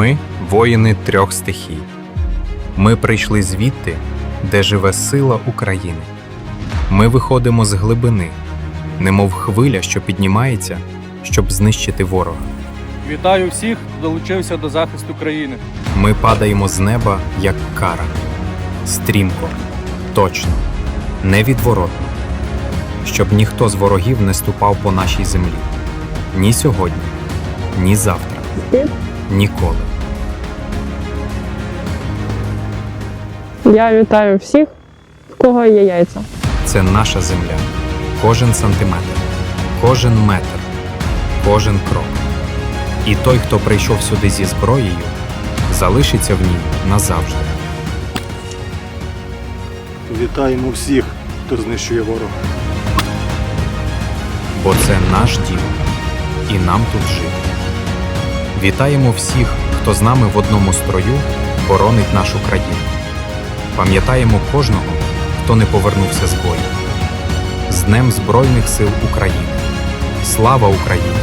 Ми воїни трьох стихій. Ми прийшли звідти, де живе сила України. Ми виходимо з глибини, немов хвиля, що піднімається, щоб знищити ворога. Вітаю всіх, хто долучився до захисту країни. Ми падаємо з неба, як кара. Стрімко, точно, невідворотно, щоб ніхто з ворогів не ступав по нашій землі. Ні сьогодні, ні завтра, ніколи. Я вітаю всіх, в кого є яйця. Це наша земля. Кожен сантиметр, кожен метр, кожен крок. І той, хто прийшов сюди зі зброєю, залишиться в ній назавжди. Вітаємо всіх, хто знищує ворога. бо це наш дім, і нам тут жити. Вітаємо всіх, хто з нами в одному строю боронить нашу країну. Пам'ятаємо кожного, хто не повернувся з бою. З Днем Збройних сил України. Слава Україні!